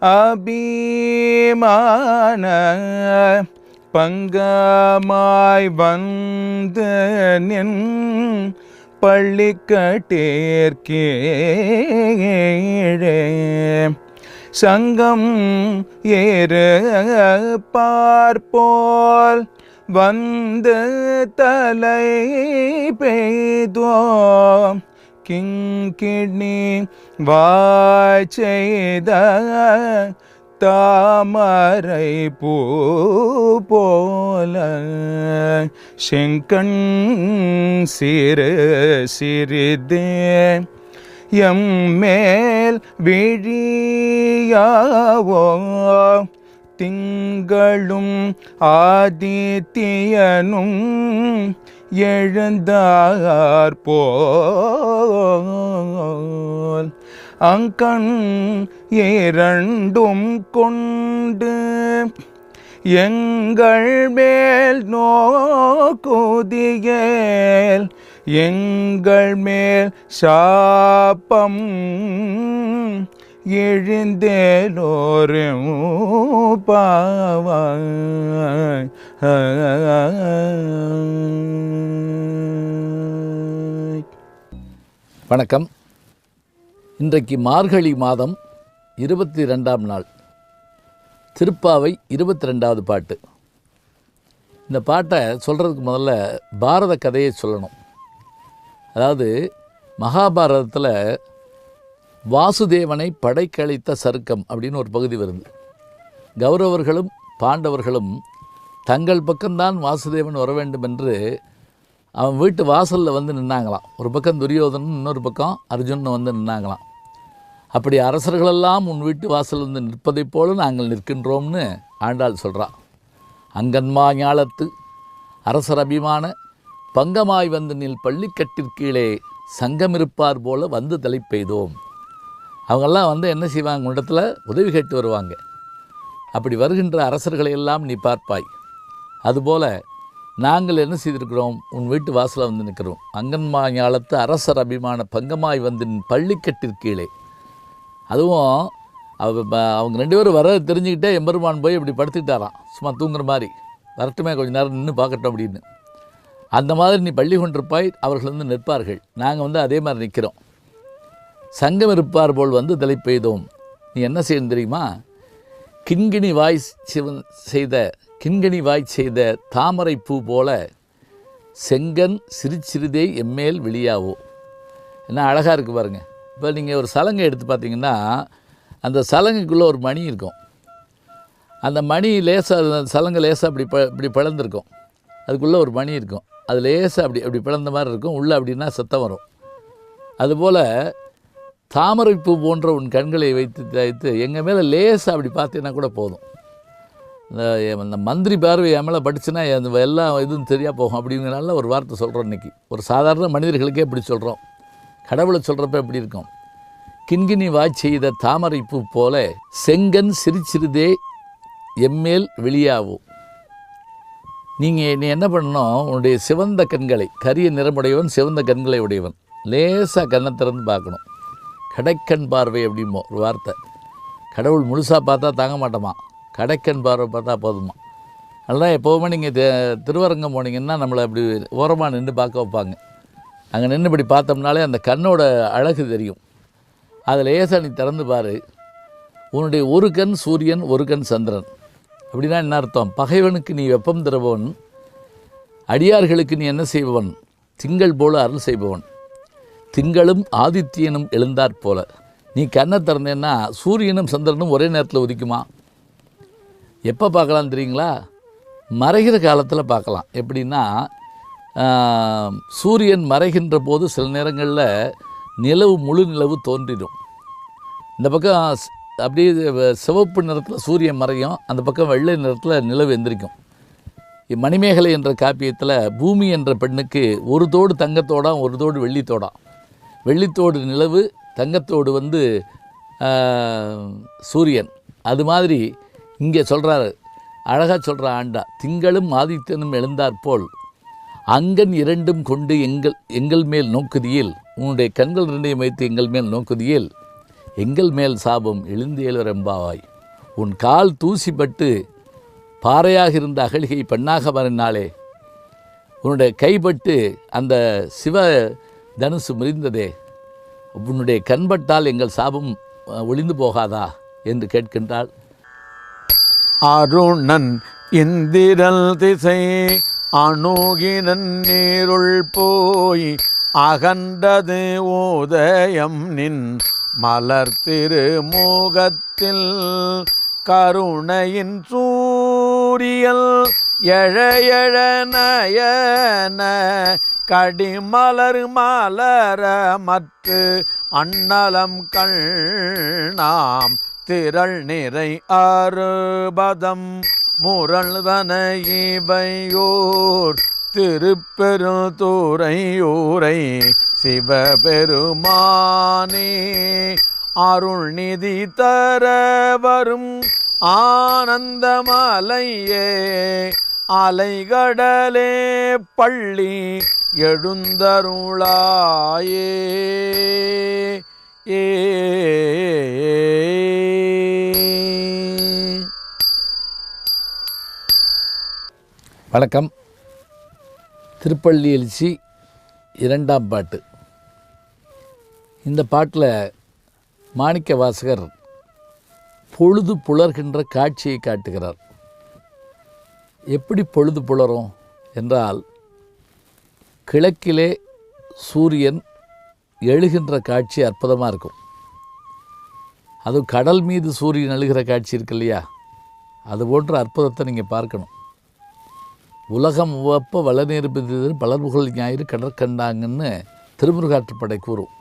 அபிமான பங்கமாய் வந்து நின் பள்ளிக்கட்டேற்கீழே. சங்கம் ஏறு பார்ப்போல் வந்து தலை பெய்தோம் கிங்கிணி வாய் தாமரை பூ போல செங்கண் சிறு சிறிதே எம் மேல் விழியாவோ திங்களும் ஆதித்யனும் எழுந்தார் போல். அங்கண் இரண்டும் கொண்டு எங்கள் மேல் நோக்குதியேல். எங்கள் மேல் சாப்பம் எழுந்தேலோரு பாவாய் வணக்கம். இன்றைக்கு மார்கழி மாதம் இருபத்தி ரெண்டாம் நாள். திருப்பாவை இருபத்தி ரெண்டாவது பாட்டு. இந்த பாட்டை சொல்கிறதுக்கு முதல்ல பாரத கதையை சொல்லணும். அதாவது மகாபாரதத்தில் வாசுதேவனை படைக்கழித்த சருக்கம் அப்படின்னு ஒரு பகுதி வருது. கௌரவர்களும் பாண்டவர்களும் தங்கள் பக்கம்தான் வாசுதேவன் வர வேண்டும் என்று அவன் வீட்டு வாசலில் வந்து நின்னாங்களாம். ஒரு பக்கம் துரியோதனன் இன்னொரு பக்கம் அர்ஜுனன் வந்து நின்னாங்களாம். அப்படி அரசர்களெல்லாம் உன் வீட்டு வாசல் வந்து நிற்பதைப் போல நாங்கள் நிற்கின்றோம்னு ஆண்டாள் சொல்கிறா அங்கன்மா ஞாலத்து அரசர் அபிமான பங்கமாய் வந்து நில் பள்ளிக்கட்டிற்கீழே சங்கமிருப்பார் போல வந்து தலை பெய்தோம். அவங்கெல்லாம் வந்து என்ன செய்வாங்க? உன்னிடத்தில் உதவி கேட்டு வருவாங்க. அப்படி வருகின்ற அரசர்களை எல்லாம் நீ பார்ப்பாய். அதுபோல் நாங்கள் என்ன செய்திருக்கிறோம்? உன் வீட்டு வாசலில் வந்து நிற்கிறோம். அங்கன்மா ஞாலத்து அரசர் அபிமான பங்கமாய் வந்து பள்ளிக்கட்டிற்கு பள்ளிக்கட்டிற்கீழே அதுவும் அவ ப- அவங்க ரெண்டு பேரும் வர தெரிஞ்சுக்கிட்டே எம்பெருமான் போய் இப்படி படுத்துக்கிட்டாராம். சும்மா தூங்குற மாதிரி. வரட்டுமே கொஞ்ச நேரம் நின்று பார்க்கட்டும் அப்படின்னு. அந்த மாதிரி நீ பள்ளி கொண்டிருப்பாய். அவர்கள் வந்து நிற்பார்கள். நாங்கள் வந்து அதே மாதிரி நிற்கிறோம் சங்கம் இருப்பார் போல் வந்து தலை பெய்தோம். நீ என்ன செய்யணும் தெரியுமா? கிண்கிணி வாய் சிவன் செய்த கிண்கிணி வாய் செய்த தாமரை பூ போல செங்கன் சிரிச்சிறிதே எம்மேல் வெளியாவோ. என்ன அழகாக இருக்குது பாருங்கள் இப்போ நீங்கள் ஒரு சலங்கை எடுத்து பார்த்தீங்கன்னா அந்த சலங்குக்குள்ளே ஒரு மணி இருக்கும். அந்த மணி லேசாக அந்த சலங்கை லேசாக அப்படி ப இப்படி பிளந்திருக்கும். அதுக்குள்ளே ஒரு மணி இருக்கும். அது லேசாக அப்படி அப்படி பிளந்த மாதிரி இருக்கும். உள்ளே அப்படின்னா சத்தம் வரும். அதுபோல் தாமரைப்பூ போன்ற உன் கண்களை வைத்து தைத்து எங்கள் மேலே லேசாக அப்படி பார்த்தீங்கன்னா கூட போதும். இந்த மந்திரி பார்வை என் மேலே படிச்சுன்னா அந்த எல்லா இதுவும் தெரியா போகும் அப்படிங்கிறனால ஒரு வார்த்தை சொல்கிறோம் இன்றைக்கி ஒரு சாதாரண மனிதர்களுக்கே இப்படி சொல்கிறோம் கடவுளை சொல்கிறப்ப எப்படி இருக்கும்? கிண்கிணி வாய் செய்த தாமரைப்பு போல செங்கன் சிரிச்சிருதே எம்மேல் வெளியாகும் நீங்கள் நீ என்ன பண்ணணும்? உன்னுடைய சிவந்த கண்களை கரிய நிறமுடையவன் சிவந்த கண்களை உடையவன். லேசாக கண்ணை திறந்து பார்க்கணும். கடைக்கண் பார்வை அப்படிமோ ஒரு வார்த்தை. கடவுள் முழுசாக பார்த்தா தாங்க மாட்டோமா? கடைக்கண் பார்வை பார்த்தா போதுமா? அதெல்லாம் எப்போவுமே நீங்கள் திருவரங்கம் போனீங்கன்னா நம்மளை அப்படி ஓரமாக நின்று பார்க்க வைப்பாங்க. அங்கே நின்று இப்படி பார்த்தோம்னாலே அந்த கண்ணோட அழகு தெரியும். அதில் ஏசா நீ திறந்து பாரு. உன்னுடைய ஒரு கண் சூரியன் ஒரு கண் சந்திரன். அப்படின்னா என்ன அர்த்தம்? பகைவனுக்கு நீ வெப்பம் தருபவன் அடியார்களுக்கு நீ என்ன செய்பவன்? திங்கள் போல அருள் செய்பவன். திங்களும் ஆதித்யனும் எழுந்தாற் போல. நீ கண்ணை திறந்தேன்னா சூரியனும் சந்திரனும் ஒரே நேரத்தில் உதிக்குமா? எப்போ பார்க்கலாம் தெரியுங்களா? மறைகிற காலத்தில் பார்க்கலாம். எப்படின்னா சூரியன் மறைகின்ற போது சில நேரங்களில் நிலவு முழு நிலவு தோன்றிடும். இந்த பக்கம் அப்படியே சிவப்பு நிறத்தில் சூரியன் மறையும் அந்த பக்கம் வெள்ளை நிறத்தில் நிலவு எந்திரிக்கும். மணிமேகலை என்ற காப்பியத்தில் பூமி என்ற பெண்ணுக்கு ஒரு தோடு தங்கத்தோடாம் ஒரு தோடு வெள்ளித்தோடாம் வெள்ளித்தோடு நிலவு தங்கத்தோடு வந்து சூரியன். அது மாதிரி இங்கே சொல்கிறாரு அழகாக சொல்கிற ஆண்டா திங்களும் ஆதித்தனும் எழுந்தாற்போல் அங்கன் இரண்டும் கொண்டு எங்கள் எங்கள் மேல் நோக்குதியில் உன்னுடைய கண்கள் இரண்டையும் வைத்து எங்கள் மேல் நோக்குதியில் எங்கள் மேல் சாபம் எழுந்தேலர் எம்பாவாய் உன் கால் தூசிப்பட்டு பாறையாக இருந்த அகழிகை பெண்ணாக மறினாலே உன்னுடைய கைப்பட்டு அந்த சிவ தனுசு முறிந்ததே. உன்னுடைய கண்பட்டால் எங்கள் சாபம் ஒளிந்து போகாதா? என்று கேட்கின்றாள். அருணன் இந்திரல் திசை அணுகினன் நீருள் போய் அகண்டது ஓதயம் நின் மலர் திருமுகத்தில் கருணையின் சூரியல் எழ எழ நயன கடிமலர் மலர மற்று அண்ணலம் கண்ணாம். திரள் நிறை அறுபதம் முரள்வன இவையோர் திருப்பெருந்துறையூரை சிவபெருமானே. அருள்நிதி தர வரும் ஆனந்தமலையே. அலைகடலே பள்ளி எழுந்தருளாயே. ஏ. வணக்கம். திருப்பள்ளி எழுச்சி இரண்டாம் பாட்டு. இந்த பாட்டில் மாணிக்க வாசகர் பொழுது புலர்கின்ற காட்சியை காட்டுகிறார். எப்படி பொழுது புலரும் என்றால் கிழக்கிலே சூரியன் எழுகின்ற காட்சி அற்புதமாக இருக்கும். அதுவும் கடல் மீது சூரியன் எழுகிற காட்சி இருக்கு இல்லையா? அது போன்ற அற்புதத்தை நீங்கள் பார்க்கணும். உலகம் உவப்ப வளநீர் பிதிது பலர்புகழ் ஞாயிறு கடற்கண்டாங்கன்னு திருமுருகாற்றுப்படை கூறும்.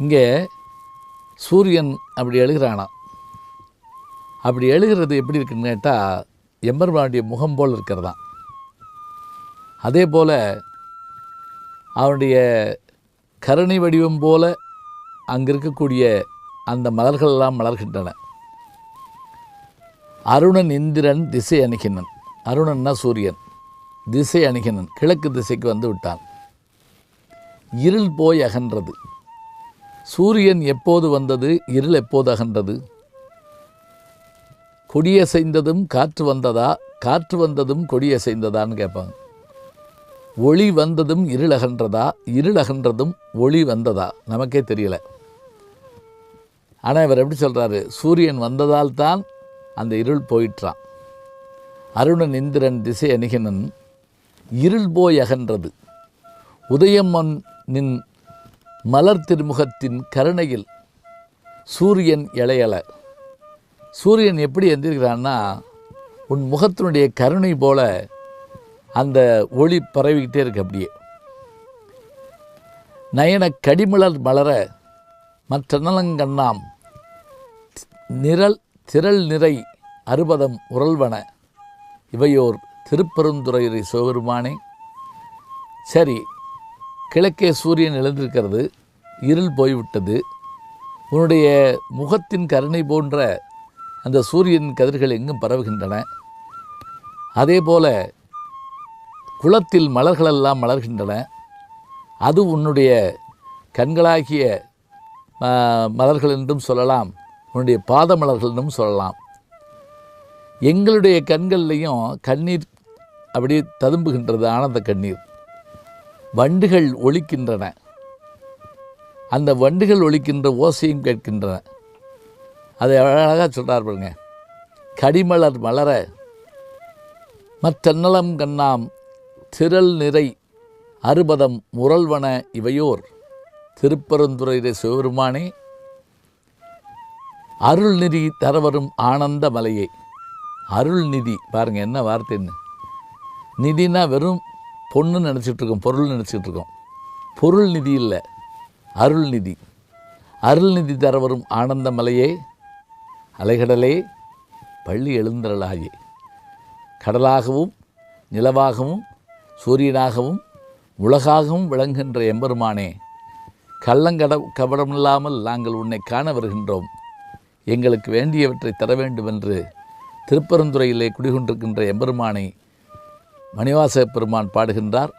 இங்கே சூரியன் அப்படி எழுகிறானாம். அப்படி எழுகிறது எப்படி இருக்குன்னு கேட்டால் எம்பெருமானுடைய முகம் போல் இருக்கிறதான் அதே போல் அவனுடைய கருணை வடிவம் போல அங்கே இருக்கக்கூடிய அந்த மலர்கள் எல்லாம் மலர்கின்றன. அருணன் இந்திரன் திசை அணுகினன். அருணன்னா சூரியன். திசை அணுகினன். கிழக்கு திசைக்கு வந்து விட்டான். இருள் போய் அகன்றது. சூரியன் எப்போது வந்தது? இருள் எப்போது அகன்றது? கொடியசைந்ததும் காற்று வந்ததா? காற்று வந்ததும் கொடியசைந்ததான்னு கேட்பாங்க. ஒளி வந்ததும் இருளகன்றதா? இருளகன்றதும் ஒளி வந்ததா? நமக்கே தெரியல. ஆனால் இவர் எப்படி சொல்கிறாரு சூரியன் வந்ததால் தான் அந்த இருள் போயிற்றான். அருணன் இந்திரன் திசை அணிகனன் இருள் போய் அகன்றது. உதயம்மன் நின் மலர் திருமுகத்தின் கருணையில் சூரியன் இளையல சூரியன் எப்படி எந்திருக்கிறான்னா உன் முகத்தினுடைய கருணை போல அந்த ஒளி பரவிக்கிட்டே இருக்கு அப்படியே. நயன கடிமலர் மலர மற்ற நலங்கண்ணாம் நிரல் திரள் நிறை அறுபதம் உரல்வன இவையோர் திருப்பெருந்துறையுரை சிவபெருமானே. சரி கிழக்கே சூரியன் எழுந்திருக்கிறது இருள் போய்விட்டது. உன்னுடைய முகத்தின் கருணை போன்ற அந்த சூரியன் கதிர்கள் எங்கும் பரவுகின்றன. அதே போல் குளத்தில் மலர்களெல்லாம் மலர்கின்றன. அது உன்னுடைய கண்களாகிய மலர்கள் என்றும் சொல்லலாம். உன்னுடைய பாத மலர்கள் என்றும் சொல்லலாம். எங்களுடைய கண்கள்லையும் கண்ணீர் அப்படியே ததும்புகின்றது ஆனந்த கண்ணீர். வண்டுகள் ஒழிக்கின்றன அந்த வண்டுகள் ஒழிக்கின்ற ஓசையும் கேட்கின்றன. அதை அழகாக சொல்கிறார் பாருங்க. கடிமலர் மலர மற்றன்னலம் கண்ணாம் திரள் நிறை அறுபதம் முரல்வன இவையோர். திருப்பெருந்துறையிலே சிவபெருமானே அருள்நிதி தரவரும் ஆனந்த மலையே. அருள்நிதி பாருங்க என்ன வார்த்தைன்னு நிதினா வெறும் பொண்ணு நினச்சிட்டு இருக்கோம் பொருள் நினச்சிட்டு இருக்கோம் பொருள் நிதி இல்லை அருள் நிதி அருள்நிதி தரவரும் ஆனந்த மலையே அலைகடலே பள்ளி எழுந்தரலாயே கடலாகவும் நிலவாகவும் சூரியனாகவும் உலகாகவும் விளங்குகின்ற எம்பெருமானே கள்ளங்கட கபடமில்லாமல் நாங்கள் உன்னை காண வருகின்றோம். எங்களுக்கு வேண்டியவற்றை தர வேண்டும் என்று திருப்பரந்துறையிலே குடிகொண்டிருக்கின்ற எம்பெருமானை மணிவாச பெருமான் பாடுகின்றார்.